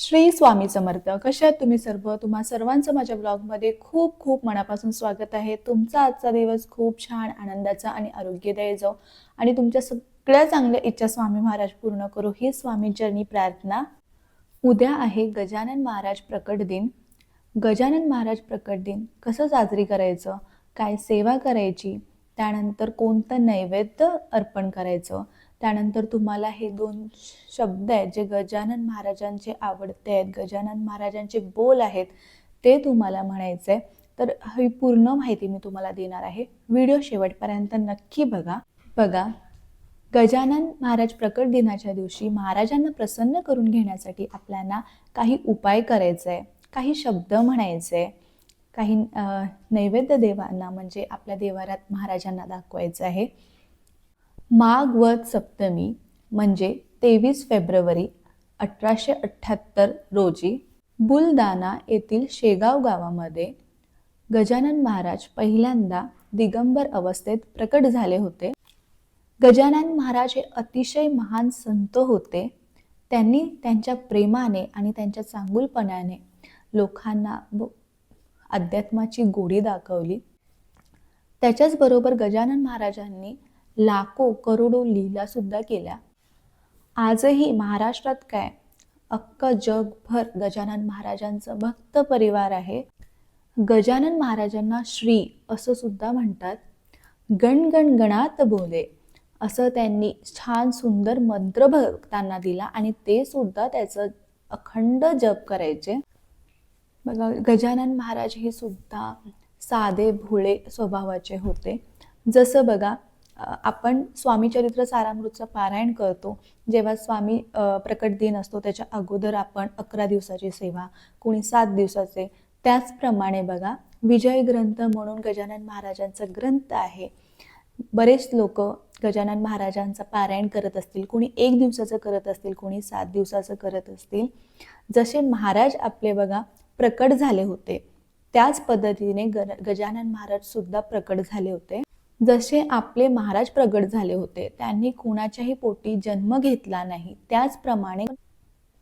श्री स्वामी समर्थ. कशा आहात तुम्ही सर्व? तुम्हा सर्वांचं माझ्या ब्लॉगमध्ये खूप खूप मनापासून स्वागत आहे. तुमचा आजचा दिवस खूप छान आनंदाचा आणि आरोग्यदायी जाऊ आणि तुमच्या सगळ्या चांगल्या इच्छा स्वामी महाराज पूर्ण करू. ही स्वामींचरणी प्रार्थना उद्या आहे गजानन महाराज प्रकट दिन. गजानन महाराज प्रकट दिन. कसं साजरी करायचं? काय सेवा करायची? त्यानंतर कोणतं नैवेद्य अर्पण करायचं? त्यानंतर तुम्हाला हे दोन शब्द आहेत जे गजानन महाराजांचे आवडते आहेत गजानन महाराजांचे बोल आहेत ते तुम्हाला म्हणायचं आहे तर ही पूर्ण माहिती मी तुम्हाला देणार आहे. व्हिडिओ शेवटपर्यंत नक्की बघा. बघा गजानन महाराज प्रकट दिनाच्या दिवशी महाराजांना प्रसन्न करून घेण्यासाठी आपल्याला काही उपाय करायचा आहे काही शब्द म्हणायचे काही नैवेद्य देवांना म्हणजे आपल्या देवारात महाराजांना दाखवायचं आहे. माघ वध सप्तमी म्हणजे तेवीस फेब्रुवारी अठराशे अठ्ठ्याहत्तर रोजी बुलदाना येथील शेगाव गावामध्ये गजानन महाराज पहिल्यांदा दिगंबर अवस्थेत प्रकट झाले होते. गजानन महाराज हे अतिशय महान संत होते. त्यांनी त्यांच्या प्रेमाने आणि त्यांच्या चांगुलपणाने लोकांना अध्यात्माची गोडी दाखवली. त्याच्याचबरोबर गजानन महाराजांनी लाखो करोडो लीला सुद्धा केल्या. आजही महाराष्ट्रात काय? अख्ख जगभर गजानन महाराजांचं भक्त परिवार आहे. गजानन महाराजांना श्री असं सुद्धा म्हणतात. गण गण गणात बोले. असं त्यांनी छान सुंदर मंत्र भक्तांना दिला आणि ते सुद्धा त्याचं अखंड जप करायचे. बघा गजानन महाराज हे सुद्धा साधे भोळे स्वभावाचे होते. जसं बघा आपण स्वामी चरित्र सारामृतचं पारायण करतो. जेव्हा स्वामी प्रकट दिन असतो त्याच्या अगोदर आपण अकरा दिवसाची सेवा कोणी सात दिवसाचे. त्याचप्रमाणे बघा विजय ग्रंथ म्हणून गजानन महाराजांचा ग्रंथ आहे. बरेच लोक गजानन महाराजांचं पारायण करत असतील कोणी एक दिवसाचं करत असतील कोणी सात दिवसाचं करत असतील. जसे महाराज आपले बघा प्रकट झाले होते त्याच पद्धतीने ग गजानन महाराज सुद्धा प्रकट झाले होते. जसे आपले महाराज प्रगट झाले होते त्यांनी कुणाच्याही पोटी जन्म घेतला नाही. त्याचप्रमाणे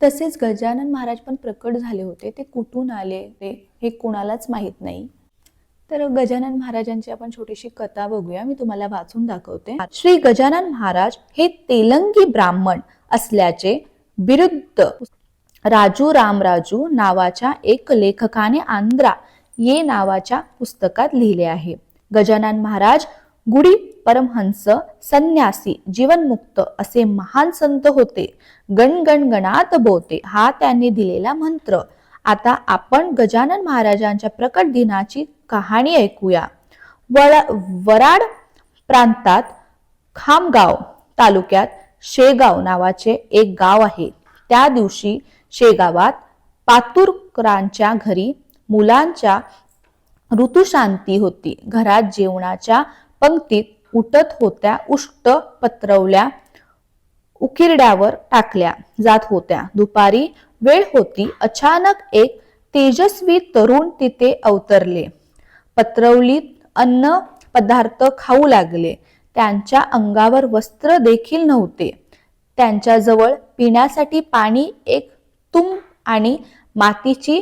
तसेच गजानन महाराज पण प्रकट झाले होते. ते कुठून आले ते हे कुणालाच माहीत नाही. तर गजानन महाराजांची आपण छोटीशी कथा बघूया. मी तुम्हाला वाचून दाखवते. श्री गजानन महाराज हे तेलंगी ब्राह्मण असल्याचे विरुद्ध राजू रामराजू नावाच्या एक लेखकाने आंध्रा ये नावाच्या पुस्तकात लिहिले आहे. गजानन महाराज गुढी परमहंस संन्यासी जीवनमुक्त असे महान संत होते. गणगणगणात बोते हा त्यांनी दिलेला मंत्र. आता आपण गजानन महाराजांच्या प्रकट दिनाची कहाणी ऐकूया. वरा वराड प्रांतात खामगाव तालुक्यात शेगाव नावाचे एक गाव आहे. त्या दिवशी शेगावात पातुरकरांच्या घरी मुलांच्या ऋतुशांती होती. घरात जेवणाच्या पंक्तीत उठत होत्या उष्ट पत्रवल्या उकिरड्यावर टाकल्या जात होत्या. दुपारी वेळ होती अचानक एक तेजस्वी तरुण तिथे अवतरले. पत्रवलीत अन्न पदार्थ खाऊ लागले. त्यांच्या अंगावर वस्त्र देखील नव्हते. त्यांच्याजवळ पिण्यासाठी पाणी एक तुम आणि मातीची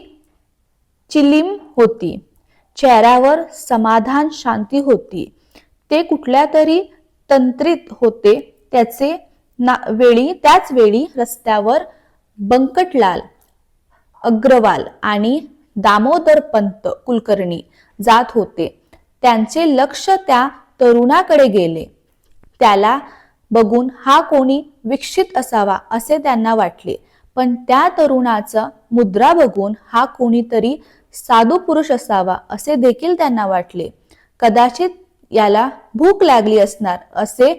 चिलीम होती. चेहऱ्यावर समाधान शांती होती. ते कुठल्या तरी तंत्रित होते त्याचे ना वेळी त्याच वेळी रस्त्यावर बंकटलाल अग्रवाल आणि दामोदर पंत कुलकर्णी जात होते. त्यांचे लक्ष त्या तरुणाकडे गेले. त्याला बघून हा कोणी विकसित असावा असे त्यांना वाटले. पण त्या तरुणाचा मुद्रा बघून हा कोणीतरी साधू पुरुष असावा असे देखील त्यांना वाटले. कदाचित याला भूक लागली असणार असे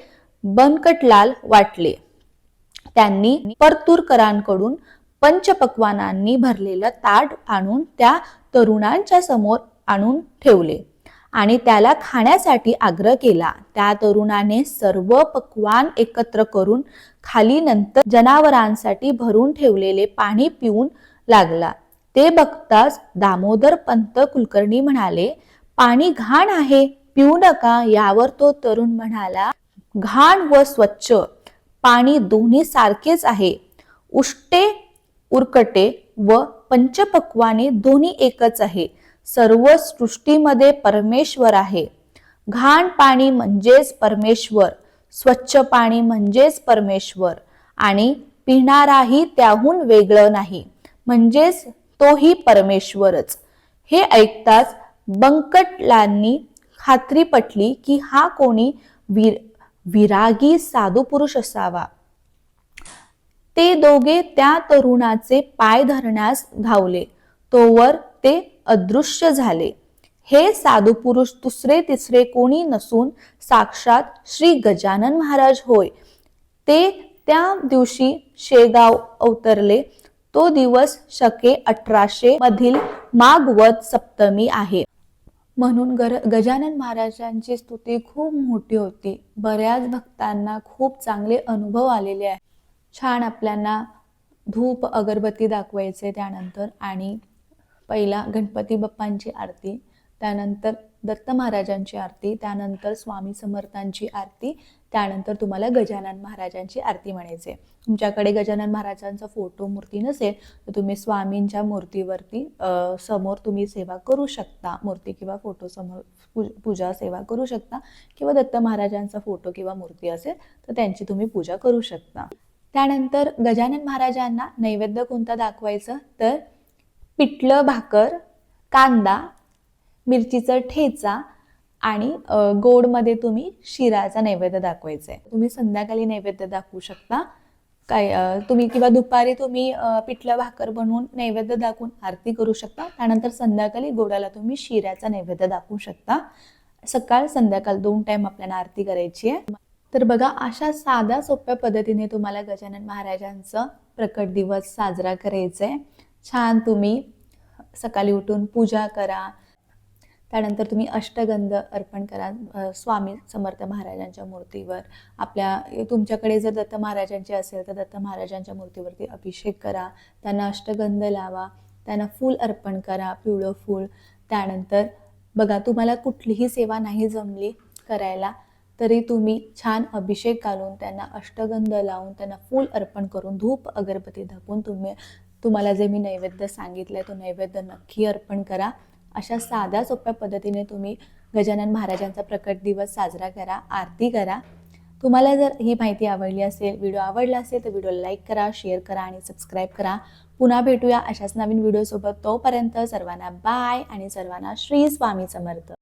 बनकटलाल वाटले. त्यांनी परतूरकरांकडून पंचपक्वानांनी भरलेलं ताट आणून त्या तरुणांच्या समोर आणून ठेवले आणि त्याला खाण्यासाठी आग्रह केला. त्या तरुणाने सर्व पक्वान एकत्र करून खाली नंतर जनावरांसाठी भरून ठेवलेले पाणी पिऊन लागला. ते बघताच दामोदर पंत कुलकर्णी म्हणाले पाणी घाण आहे. पिऊ नका यावर तो तरुण म्हणाला घाण व स्वच्छ. पाणी दोन्ही सारखेच आहे. उष्टे उरकटे व पंचपक्वाने दोन्ही एकच आहे. सर्व सृष्टीमध्ये परमेश्वर आहे. घाण पाणी म्हणजेच परमेश्वर. स्वच्छ पाणी म्हणजेच परमेश्वर. आणि पिणाराही त्याहून वेगळं नाही. म्हणजेच तोही परमेश्वरच. हे ऐकताच बंकटलांनी खात्री पटली की हा कोणी वीर विरागी साधू पुरुष असावा. ते दोघे त्या तरुणाचे पाय धरण्यास धावले. तोवर ते अदृश्य झाले. हे साधू पुरुष दुसरे तिसरे कोणी नसून साक्षात श्री गजानन महाराज होय. ते त्या दिवशी शेगाव अवतरले. तो दिवस शके अठराशे मधील माघवत सप्तमी आहे. म्हणून गर गजानन महाराजांची स्तुती खूप मोठी होती. बऱ्याच भक्तांना खूप चांगले अनुभव आलेले आहे छान आपल्याला धूप अगरबत्ती दाखवायचे त्यानंतर आणि पहिला गणपती बाप्पांची आरती. त्यानंतर दत्त महाराजांची आरती त्यानंतर स्वामी समर्थांची आरती त्यानंतर तुम्हाला गजानन महाराजांची आरती म्हणायचे. तुमच्याकडे गजानन महाराजांचा फोटो मूर्ती नसेल तर तुम्ही स्वामींच्या मूर्तीवरती समोर तुम्ही सेवा करू शकता. मूर्ती किंवा फोटो समोर पू- पूजा सेवा करू शकता किंवा दत्त महाराजांचा फोटो किंवा मूर्ती असेल तर त्यांची तुम्ही पूजा करू शकता. त्यानंतर गजानन महाराजांना नैवेद्य कोणता दाखवायचं? तर पिठलं भाकर कांदा मिरचीचा ठेचा आणि गोडमध्ये तुम्ही शिराचा नैवेद्य दाखवायचा आहे तुम्ही संध्याकाळी नैवेद्य दाखवू शकता. काय तुम्ही किंवा दुपारी तुम्ही पिठलं भाकर बनवून नैवेद्य दाखवून आरती करू शकता. त्यानंतर संध्याकाळी गोडाला तुम्ही शिऱ्याचा नैवेद्य दाखवू शकता. सकाळ संध्याकाळ दोन टाइम आपल्याला आरती करायची आहे. तर बघा अशा साध्या सोप्या पद्धतीने तुम्हाला गजानन महाराजांचं प्रकट दिवस साजरा करायचा आहे छान तुम्ही सकाळी उठून पूजा करा. त्यानंतर तुम्ही अष्टगंध अर्पण करा. स्वामी समर्थ महाराजांच्या मूर्तीवर. आपल्या तुमच्याकडे जर दत्त महाराजांची असेल तर दत्त महाराजांच्या मूर्तीवरती अभिषेक करा. त्यांना अष्टगंध लावा. त्यांना फूल अर्पण करा पिवळं फूल. त्यानंतर बघा तुम्हाला कुठलीही सेवा नाही जमली करायला तरी तुम्ही छान अभिषेक घालून त्यांना अष्टगंध लावून त्यांना फूल अर्पण करून धूप अगरबत्ती दाखवून तुम्ही तुम्हाला जे मी नैवेद्य सांगितलं आहे तो नैवेद्य नक्की अर्पण करा. अशा साध्या सोप्या पद्धतीने तुम्ही गजानन महाराजांचा प्रकट दिवस साजरा करा आरती करा. तुम्हाला जर ही माहिती आवडली असेल व्हिडिओ आवडला असेल तर व्हिडिओ लाईक करा शेअर करा आणि सबस्क्राईब करा. पुन्हा भेटूया अशाच नवीन व्हिडिओसोबत. तोपर्यंत सर्वांना बाय आणि सर्वांना श्री स्वामी समर्थ.